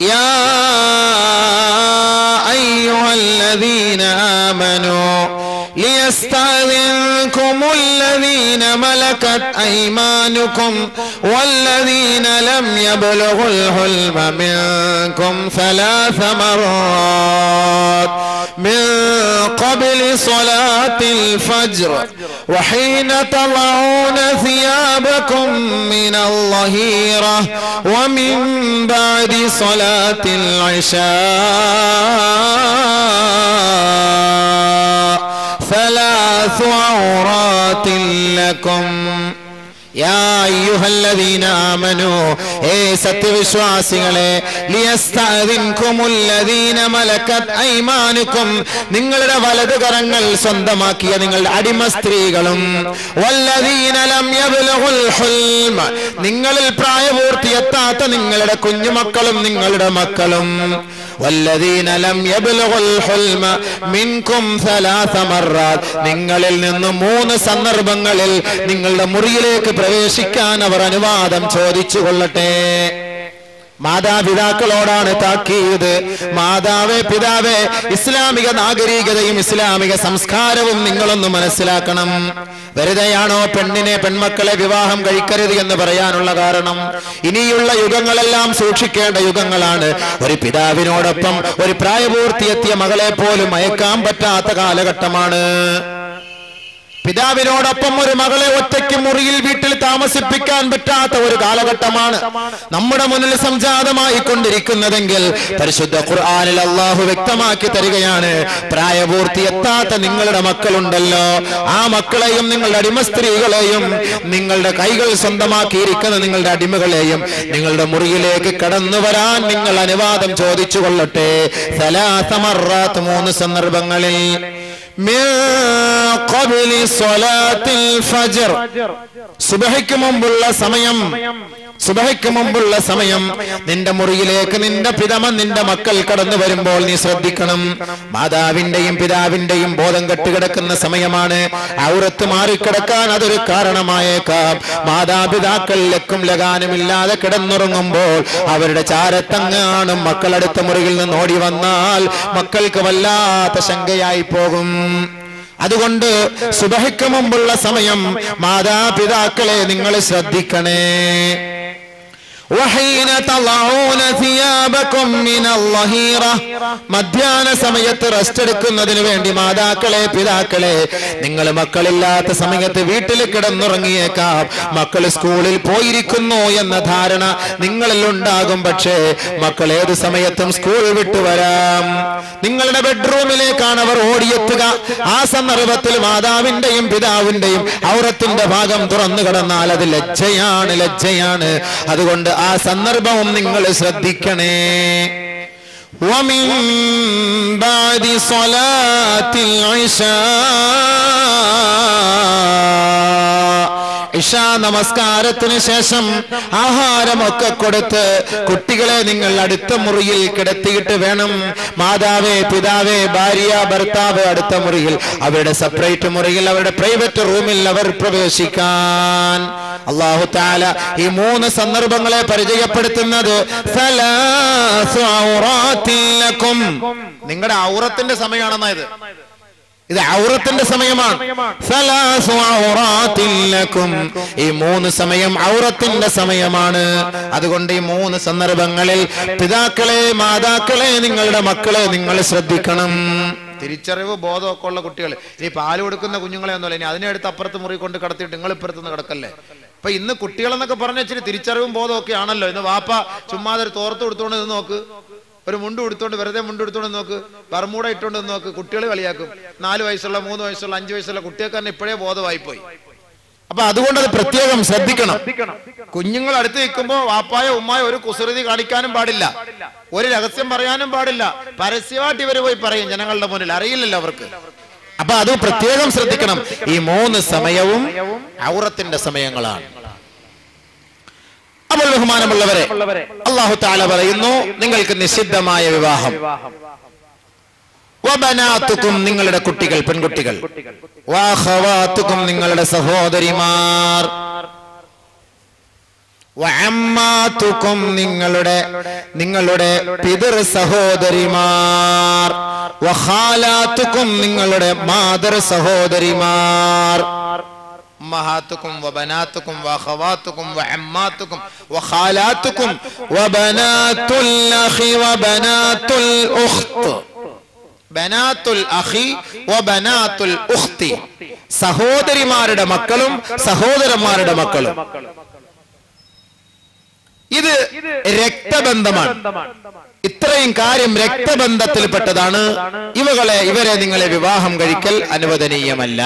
يا أيها الذين آمنوا ليستأذنكم الذين ملكت أيمانكم والذين لم يبلغوا الحلم منكم ثلاث مرات. من قبل صلاة الفجر وحين تضعون ثيابكم من الظهيرة ومن بعد صلاة العشاء ثلاث عورات لكم. സത്യവിശ്വാസികളെ നിങ്ങളുടെ വലത് കരങ്ങൾ സ്വന്തമാക്കിയ നിങ്ങളുടെ അടിമ സ്ത്രീകളും. നിങ്ങളിൽ പ്രായപൂർത്തിയെത്താത്ത നിങ്ങളുടെ കുഞ്ഞുമക്കളും നിങ്ങളുടെ മക്കളും. വല്ലദീന لم യബ്ലഗുൽ الحلم منكم ثلاث مرات നിങ്ങളിൽ നിന്ന് മൂന്ന് സന്ദർഭങ്ങളിൽ നിങ്ങളുടെ മുറിയിലേക്ക് പ്രവേശിക്കാൻ അവർ അനുവാദം ചോദിച്ചു കൊള്ളട്ടെ മാതാപിതാക്കളോടാണ് താക്കീത്. മാതാവേ പിതാവേ ഇസ്ലാമിക നാഗരികതയും ഇസ്ലാമിക സംസ്കാരവും നിങ്ങളൊന്ന് മനസ്സിലാക്കണം. വെറുതെയാണോ പെണ്ണിനെ പെൺമക്കളെ വിവാഹം കഴിക്കരുത് എന്ന് പറയാനുള്ള കാരണം? ഇനിയുള്ള യുഗങ്ങളെല്ലാം സൂക്ഷിക്കേണ്ട യുഗങ്ങളാണ്. ഒരു പിതാവിനോടൊപ്പം ഒരു പ്രായപൂർത്തിയെത്തിയ മകളെ പോലും അയക്കാൻ പറ്റാത്ത കാലഘട്ടമാണ്. പിതാവിനോടൊപ്പം ഒരു മകളെ ഒറ്റയ്ക്ക് മുറിയിൽ വീട്ടിൽ താമസിപ്പിക്കാൻ പറ്റാത്ത ഒരു കാലഘട്ടമാണ് നമ്മുടെ മുന്നിൽ സംജാതമായി കൊണ്ടിരിക്കുന്നതെങ്കിൽ പരിശുദ്ധ ഖുർആാനിൽ അള്ളാഹു വ്യക്തമാക്കി തരികയാണ് പ്രായപൂർത്തി എത്താത്ത നിങ്ങളുടെ മക്കളുണ്ടല്ലോ. ആ മക്കളെയും നിങ്ങളുടെ അടിമ സ്ത്രീകളെയും നിങ്ങളുടെ കൈകൾ സ്വന്തമാക്കിയിരിക്കുന്ന നിങ്ങളുടെ അടിമകളെയും നിങ്ങളുടെ മുറിയിലേക്ക് കടന്നു വരാൻ നിങ്ങൾ അനുവാദം ചോദിച്ചു കൊള്ളട്ടെ മൂന്ന് സന്ദർഭങ്ങളിൽ من قبل صلاة الفجر സുബഹയ്ക്ക് മുമ്പുള്ള സമയം സുബഹയ്ക്ക് മുമ്പുള്ള സമയം നിന്റെ മുറിയിലേക്ക് നിന്റെ പിതമ നിന്റെ മക്കൾ കടന്നു വരുമ്പോൾ നീ ശ്രദ്ധിക്കണം. മാതാവിന്റെയും പിതാവിന്റെയും ബോധം കെട്ടുകിടക്കുന്ന സമയമാണ്. ഔറത്ത് മാറിക്കിടക്കാൻ അതൊരു കാരണമായേക്കാം. മാതാപിതാക്കൾ ലക്കും ലഗാനുമില്ലാതെ കിടന്നുറങ്ങുമ്പോൾ അവരുടെ ചാരത്തങ്ങാണും മക്കളടുത്ത മുറിയിൽ നിന്ന് ഓടി വന്നാൽ മക്കൾക്ക് വല്ലാത്ത ശങ്കയായി പോകും. അതുകൊണ്ട് സുബഹയ്ക്ക് മുമ്പുള്ള സമയം മാതാപിതാക്കളെ നിങ്ങൾ ശ്രദ്ധിക്കണേ. وحين تضعون ثيابكم من الظهيرة മധ്യാഹ്ന സമയത്ത് റെസ്റ്റ് എടുക്കുന്നതിന് വേണ്ടി മാതാക്കളെ പിതാക്കളെ നിങ്ങൾ മക്കളില്ലാത്ത സമയത്ത് വീട്ടിൽ കിടന്നുറങ്ങിയേക്കാം മക്കൾ സ്കൂളിൽ പോയിരിക്കുന്നു എന്ന ധാരണ നിങ്ങളിൽ ഉണ്ടാകും പക്ഷേ മക്കൾ ഏത് സമയത്തും സ്കൂൾ വിട്ടു വരാം നിങ്ങളുടെ ബെഡ്റൂമിലേക്കാണ് അവർ ഓടിയെത്തുക ആ സന്ദർഭത്തിൽ മാതാവിന്റെയും പിതാവിന്റെയും ഔറത്തിന്റെ ഭാഗം തുറന്നു കിടന്നാൽ അത് ലജ്ജയാണ് ലജ്ജയാണ് അതുകൊണ്ട് ആ സന്ദർഭവും നിങ്ങൾ ശ്രദ്ധിക്കണേ ومن بعد صلاة العشاء ഇഷാ നമസ്കാരത്തിന് ശേഷം ആഹാരമൊക്കെ കൊടുത്ത് കുട്ടികളെ നിങ്ങൾ അടുത്ത മുറിയിൽ കിടത്തിയിട്ട് വേണം. മാതാവേ പിതാവേ ഭാര്യ ഭർത്താവ് അടുത്ത മുറിയിൽ. അവരുടെ സെപ്പറേറ്റ് മുറിയിൽ അവരുടെ പ്രൈവറ്റ് റൂമിൽ അവർ പ്രവേശിക്കാൻ. അള്ളാഹു താല ഈ മൂന്ന് സന്ദർഭങ്ങളെ പരിചയപ്പെടുത്തുന്നത്. നിങ്ങളുടെ ഔറത്തിന്റെ സമയമാണെന്നാ ഇത് ഔറത്തിന്റെ സമയമാണ്. ഈ മൂന്ന് സമയം ഔറത്തിന്റെ സമയമാണ്. അതുകൊണ്ട് ഈ മൂന്ന് സന്ദർഭങ്ങളിൽ പിതാക്കളെ മാതാക്കളെ നിങ്ങളുടെ മക്കളെ നിങ്ങൾ ശ്രദ്ധിക്കണം. തിരിച്ചറിവ് ബോധമൊക്കെ ഉള്ള കുട്ടികൾ. ഇനി പാൽ കൊടുക്കുന്ന കുഞ്ഞുങ്ങളെ ഒന്നുമല്ല. ഇനി അതിനെ അപ്പുറത്ത് മുറി കൊണ്ട് കടത്തിയിട്ട് നിങ്ങൾ ഇപ്പുറത്തുനിന്ന് കിടക്കല്ലേ? അപ്പൊ ഇന്ന് കുട്ടികളെന്നൊക്കെ പറഞ്ഞു ഇച്ചിരി തിരിച്ചറിവും ബോധമൊക്കെ ആണല്ലോ. ഇന്ന് വാപ്പ ചുമ്മാതൊരു തോർത്ത് കൊടുത്തോണ്ട് നോക്ക്. ഒരു മുണ്ട് കൊടുത്തോണ്ട് വെറുതെ മുണ്ട് എടുത്തോണ്ട് നോക്ക്. ബർമൂട ഇട്ടോണ്ട് നോക്ക്. കുട്ടികൾ കളിയാക്കും. നാല് വയസ്സുള്ള മൂന്ന് വയസ്സുള്ള അഞ്ച് വയസ്സുള്ള കുട്ടികൾക്ക് തന്നെ ഇപ്പോഴേ ബോധമായി പോയി അപ്പൊ അതുകൊണ്ട് അത് പ്രത്യേകം ശ്രദ്ധിക്കണം. കുഞ്ഞുങ്ങൾ അടുത്ത് നിൽക്കുമ്പോ വാപ്പായ ഉമ്മായ ഒരു കുസൃതി കാണിക്കാനും പാടില്ല. ഒരു രഹസ്യം പറയാനും പാടില്ല. പരസ്യമായിട്ട് ഇവർ പോയി പറയും ജനങ്ങളുടെ മുന്നിൽ. അറിയില്ലല്ലോ അവർക്ക്. അപ്പൊ അത് പ്രത്യേകം ശ്രദ്ധിക്കണം. ഈ മൂന്ന് സമയവും ഔറത്തിന്റെ സമയങ്ങളാണ്. അപ്പോൾ ബഹുമാനമുള്ളവരെ അള്ളാഹു താല പറയുന്നു നിങ്ങൾക്ക് നിഷിദ്ധമായ വിവാഹം. വബനാത്തുക്കും നിങ്ങളുടെ കുട്ടികൾ പെൺകുട്ടികൾ. വാഹവാത്തുക്കും നിങ്ങളുടെ സഹോദരിമാർ. വഅമ്മാത്തുക്കും നിങ്ങളുടെ നിങ്ങളുടെ പിതൃ സഹോദരിമാർ. വഖാലാത്തുക്കും നിങ്ങളുടെ മാതൃ സഹോദരിമാർ. ഉമ്മഹാത്തുക്കും വബനാത്തുക്കും വഖവാത്തുക്കും വഅമ്മാത്തുക്കും വഖാലാത്തുക്കും വബനാത്തുൽ അഖി വബനാത്തുൽ ഉഖ്ത്. ബനാത്തുൽ അഖി വബനാത്തുൽ ഉഖ്തി. സഹോദരിമാരുടെ മക്കളും സഹോദരന്മാരുടെ മക്കളും. ഇത് രക്തബന്ധമാണ്. ഇത്രയും കാര്യം രക്തബന്ധത്തിൽപ്പെട്ടതാണ്. ഇവകളെ ഇവരെ നിങ്ങളെ വിവാഹം കഴിക്കൽ അനുവദനീയമല്ല.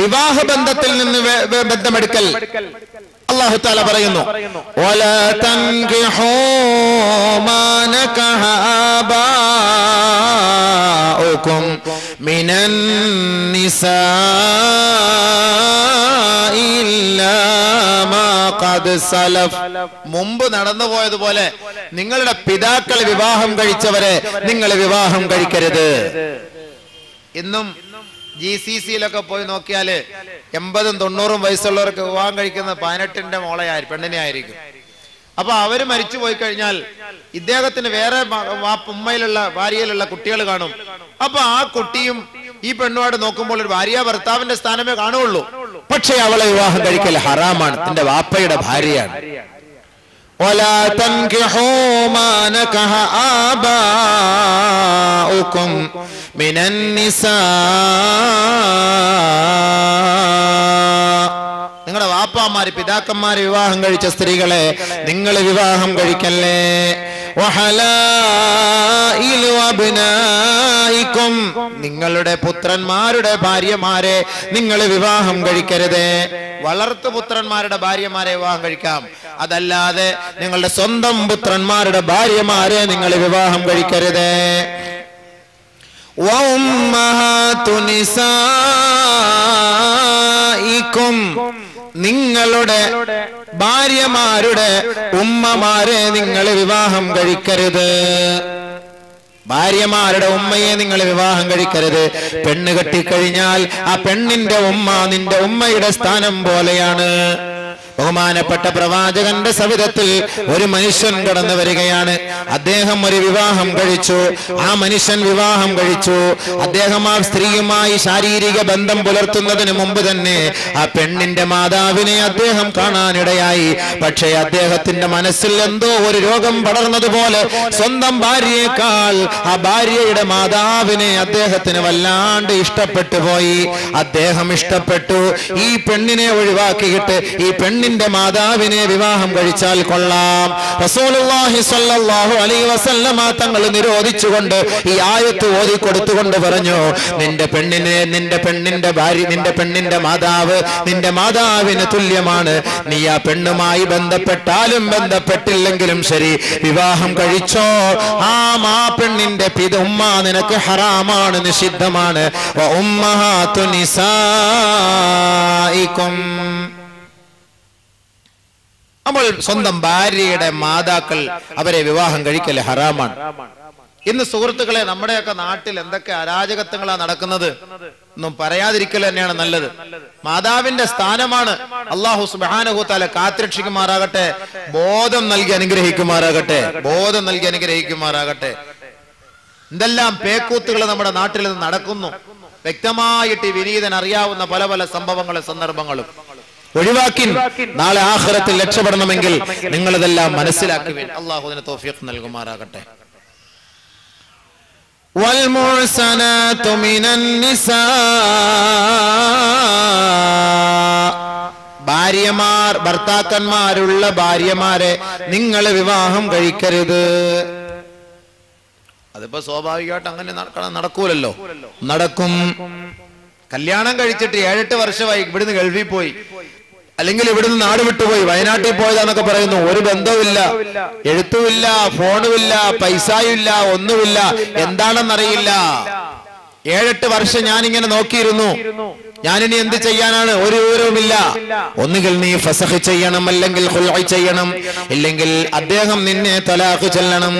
വിവാഹ ബന്ധത്തിൽ നിന്ന് ബന്ധമെടുക്കൽ. അള്ളാഹു താല പറയുന്നു. "വലാ തൻകിഹൂ മാ നകഹ മിനൻ സലഫ്." മുമ്പ് നടന്നു പോയതുപോലെ നിങ്ങളുടെ പിതാക്കൾ വിവാഹം കഴിച്ചവരെ നിങ്ങൾ വിവാഹം കഴിക്കരുത്. ഇന്നും ജി സി സിയിലൊക്കെ പോയി നോക്കിയാല് എൺപതും തൊണ്ണൂറും വയസ്സുള്ളവർക്ക് വിവാഹം കഴിക്കുന്ന പതിനെട്ടിന്റെ മോളെ ആയി പെണ്ണിനെ ആയിരിക്കും അപ്പൊ അവര് മരിച്ചു പോയി കഴിഞ്ഞാൽ ഇദ്ദേഹത്തിന് വേറെ മ- വാ- ഉമ്മയിലുള്ള ഭാര്യയിലുള്ള കുട്ടികൾ കാണും അപ്പൊ ആ കുട്ടിയും ഈ പെണ്ണുമായിട്ട് നോക്കുമ്പോൾ ഒരു ഭാര്യ ഭർത്താവിന്റെ സ്ഥാനമേ കാണുള്ളൂ പക്ഷെ അവളെ വിവാഹം കഴിക്കൽ ഹറാമാണ് തന്റെ വാപ്പയുടെ ഭാര്യയാണ് ولا تنكحوا ما نكح آباؤكم من النساء നിങ്ങളുടെ വാപ്പാമാര് പിതാക്കന്മാര് വിവാഹം കഴിച്ച സ്ത്രീകളെ നിങ്ങൾ വിവാഹം കഴിക്കല്ലേ വഹലായിലു അബ്നായിക്കും. നിങ്ങളുടെ പുത്രന്മാരുടെ ഭാര്യമാരെ നിങ്ങൾ വിവാഹം കഴിക്കരുത് വളർത്തു പുത്രന്മാരുടെ ഭാര്യമാരെ വിവാഹം കഴിക്കാം അതല്ലാതെ നിങ്ങളുടെ സ്വന്തം പുത്രന്മാരുടെ ഭാര്യമാരെ നിങ്ങൾ വിവാഹം കഴിക്കരുത് وأمهات نسائكم നിങ്ങളുടെ ഭാര്യമാരുടെ ഉമ്മമാരെ നിങ്ങൾ വിവാഹം കഴിക്കരുത്. ഭാര്യമാരുടെ ഉമ്മയെ നിങ്ങൾ വിവാഹം കഴിക്കരുത്. പെണ്ണ് കെട്ടിക്കഴിഞ്ഞാൽ ആ പെണ്ണിന്റെ ഉമ്മ നിന്റെ ഉമ്മയുടെ സ്ഥാനം പോലെയാണ്. ബഹുമാനപ്പെട്ട പ്രവാചകന്റെ സവിധത്തിൽ ഒരു മനുഷ്യൻ കടന്നു വരികയാണ്. അദ്ദേഹം ഒരു വിവാഹം കഴിച്ചു. ആ മനുഷ്യൻ വിവാഹം കഴിച്ചു. അദ്ദേഹം ആ സ്ത്രീയുമായി ശാരീരിക ബന്ധം പുലർത്തുന്നതിന് മുമ്പ് തന്നെ ആ പെണ്ണിന്റെ മാതാവിനെ അദ്ദേഹം കാണാനിടയായി. പക്ഷേ അദ്ദേഹത്തിന്റെ മനസ്സിൽ എന്തോ ഒരു രോഗം പടർന്നതുപോലെ സ്വന്തം ഭാര്യയേക്കാൾ ആ ഭാര്യയുടെ മാതാവിനെ അദ്ദേഹത്തിന് വല്ലാണ്ട് ഇഷ്ടപ്പെട്ടു പോയി. അദ്ദേഹം ഇഷ്ടപ്പെട്ടു. ഈ പെണ്ണിനെ ഒഴിവാക്കിയിട്ട് ഈ പെണ്ണിന്റെ മാതാവിനെ വിവാഹം കഴിച്ചാൽ കൊള്ളാം. റസൂലുള്ളാഹി സ്വല്ലല്ലാഹു അലൈഹി വസല്ലമ തങ്ങൾ നിരോധിച്ചുകൊണ്ട് ഈ ആയത്ത് ഓതി കൊടുത്തുകൊണ്ട് പറഞ്ഞു നിന്റെ പെണ്ണിനെ നിന്റെ പെണ്ണിന്റെ ഭാര്യ നിന്റെ പെണ്ണിന്റെ മാതാവ് നിന്റെ മാതാവിന് തുല്യമാണ്. നീ ആ പെണ്ണുമായി ബന്ധപ്പെട്ടാലും ബന്ധപ്പെട്ടില്ലെങ്കിലും ശരി വിവാഹം കഴിച്ചോ? ആ മാ പെണ്ണിന്റെ പിത ഉമ്മ നിനക്ക് ഹറാമാണ് നിഷിദ്ധമാണ്. ഉമ്മഹാത്തു നിസായിക്കും നമ്മൾ സ്വന്തം ഭാര്യയുടെ മാതാക്കൾ അവരെ വിവാഹം കഴിക്കൽ ഹറാമാണ്. ഇന്ന് സുഹൃത്തുക്കളെ നമ്മുടെയൊക്കെ നാട്ടിൽ എന്തൊക്കെ അരാജകത്വങ്ങളാണ് നടക്കുന്നത് ഒന്നും പറയാതിരിക്കൽ തന്നെയാണ് നല്ലത്. മാതാവിന്റെ സ്ഥാനമാണ് അള്ളാഹു സുബാനഹുത്താല കാത്തിരക്ഷിക്കുമാറാകട്ടെ ബോധം നൽകി അനുഗ്രഹിക്കുമാറാകട്ടെ ബോധം നൽകി അനുഗ്രഹിക്കുമാറാകട്ടെ. എന്തെല്ലാം പേക്കൂത്തുകൾ നമ്മുടെ നാട്ടിൽ നിന്ന് നടക്കുന്നു. വ്യക്തമായിട്ട് വിനീതൻ അറിയാവുന്ന പല പല സംഭവങ്ങളും സന്ദർഭങ്ങളും. ഒഴിവാക്കി നാളെ ആഹ്റത്തിൽ രക്ഷപ്പെടണമെങ്കിൽ നിങ്ങൾ ഇതെല്ലാം മനസ്സിലാക്കുവേൻ അള്ളാഹു അതിന് തോഫിയത്ത് നൽകുമാറാകട്ടെ والمحسنات من النساء ഭാര്യമാർ ഭർത്താക്കന്മാരുള്ള ഭാര്യമാരെ നിങ്ങൾ വിവാഹം കഴിക്കരുത് അതിപ്പോ സ്വാഭാവികമായിട്ട് അങ്ങനെ നടക്കണം നടക്കൂലല്ലോ നടക്കും കല്യാണം കഴിച്ചിട്ട് ഏഴെട്ട് വർഷമായി ഇവിടുന്ന് ഗൾഫിൽ പോയി അല്ലെങ്കിൽ ഇവിടുന്ന് നാട് വിട്ടുപോയി. വയനാട്ടിൽ പോയതാന്നൊക്കെ പറയുന്നു. ഒരു ബന്ധവുമില്ല. എഴുത്തുമില്ല ഫോണുമില്ല പൈസയുമില്ല ഒന്നുമില്ല. എന്താണെന്നറിയില്ല. ഏഴെട്ട് വർഷം ഞാനിങ്ങനെ നോക്കിയിരുന്നു. ഞാനിനി എന്ത് ചെയ്യാനാണ്? ഒരു വിവരവുമില്ല. ഒന്നുകിൽ നീ ഫസഹ് ചെയ്യണം അല്ലെങ്കിൽ ചെയ്യണം ഇല്ലെങ്കിൽ അദ്ദേഹം നിന്നെ തലാഖ് ചെല്ലണം.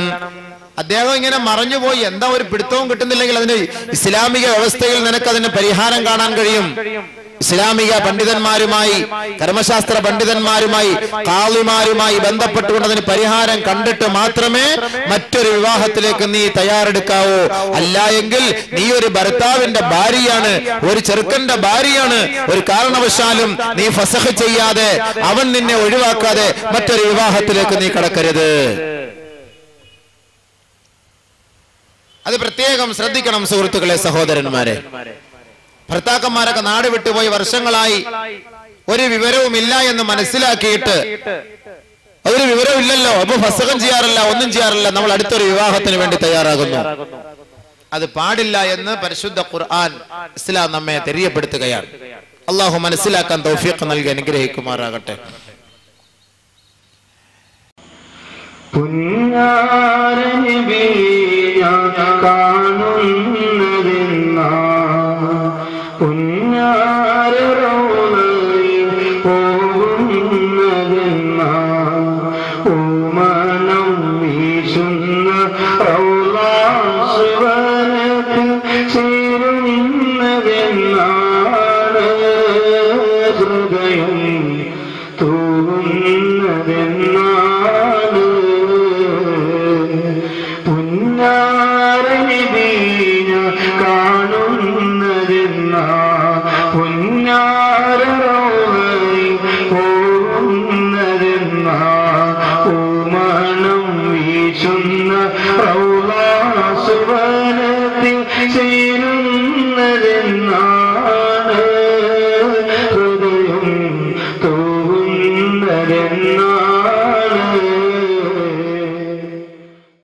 അദ്ദേഹം ഇങ്ങനെ മറഞ്ഞുപോയി. എന്താ ഒരു പിടുത്തവും കിട്ടുന്നില്ലെങ്കിൽ അതിന് ഇസ്ലാമിക വ്യവസ്ഥയിൽ നിനക്ക് അതിന് പരിഹാരം കാണാൻ കഴിയും. ഇസ്ലാമിക പണ്ഡിതന്മാരുമായി കർമ്മശാസ്ത്ര പണ്ഡിതന്മാരുമായി കാളിമാരുമായി ബന്ധപ്പെട്ടുകൊണ്ട് അതിന് പരിഹാരം കണ്ടിട്ട് മാത്രമേ മറ്റൊരു വിവാഹത്തിലേക്ക് നീ തയ്യാറെടുക്കാവൂ. അല്ല എങ്കിൽ നീ ഒരു ഭർത്താവിന്റെ ഭാര്യയാണ് ഒരു ചെറുക്കന്റെ ഭാര്യയാണ്. ഒരു കാരണവശാലും നീ ഫസഹ് ചെയ്യാതെ അവൻ നിന്നെ ഒഴിവാക്കാതെ മറ്റൊരു വിവാഹത്തിലേക്ക് നീ കടക്കരുത്. അത് പ്രത്യേകം ശ്രദ്ധിക്കണം സുഹൃത്തുക്കളെ സഹോദരന്മാരെ. ഭർത്താക്കന്മാരൊക്കെ നാട് വിട്ടുപോയി വർഷങ്ങളായി. ഒരു വിവരവുമില്ല എന്ന് മനസ്സിലാക്കിയിട്ട് ഒരു വിവരമില്ലല്ലോ അപ്പൊ ഫസകം ചെയ്യാറില്ല ഒന്നും ചെയ്യാറില്ല. നമ്മൾ അടുത്തൊരു വിവാഹത്തിന് വേണ്ടി തയ്യാറാകുന്നു. അത് പാടില്ല എന്ന് പരിശുദ്ധ ഖുർആൻ ഇസ്ലാം നമ്മെ തെരിയപ്പെടുത്തുകയാണ്. അള്ളാഹു മനസ്സിലാക്കാൻ തൗഫീഖ് നൽകി അനുഗ്രഹിക്കുമാറാകട്ടെ. പുഞ്ഞാരനിബിയ